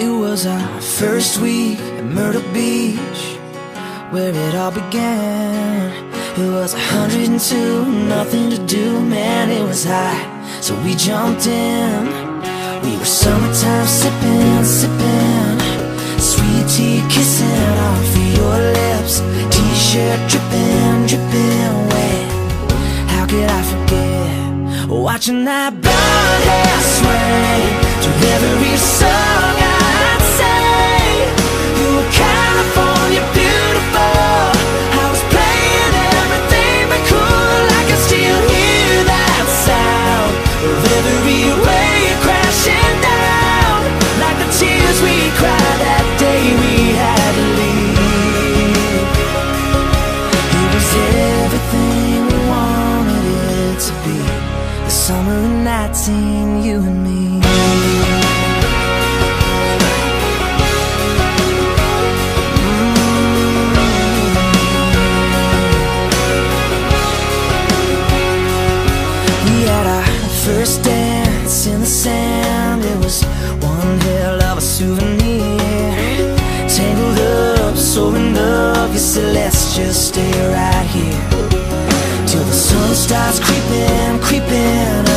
It was our first week at Myrtle Beach Where it all began. It was 102, nothing to do, man It was hot, so we jumped in. We were summertime sipping, sipping. Sweet tea kissing off of your lips. T-shirt dripping, dripping wet. How could I forget Watching that blonde hair sway To every song One hell of a souvenir. Tangled up, so in love You say let's just stay right here. Till the sun starts creeping, creeping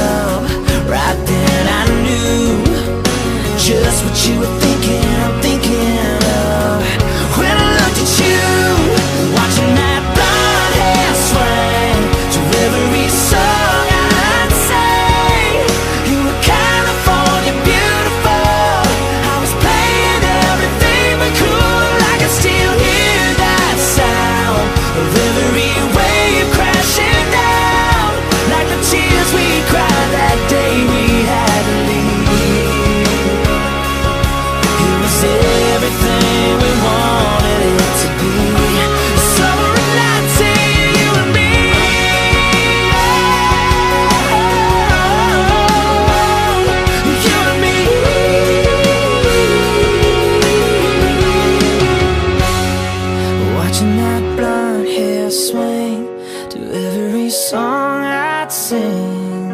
To every song I'd sing.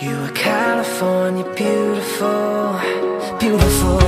You were California beautiful Beautiful.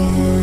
again.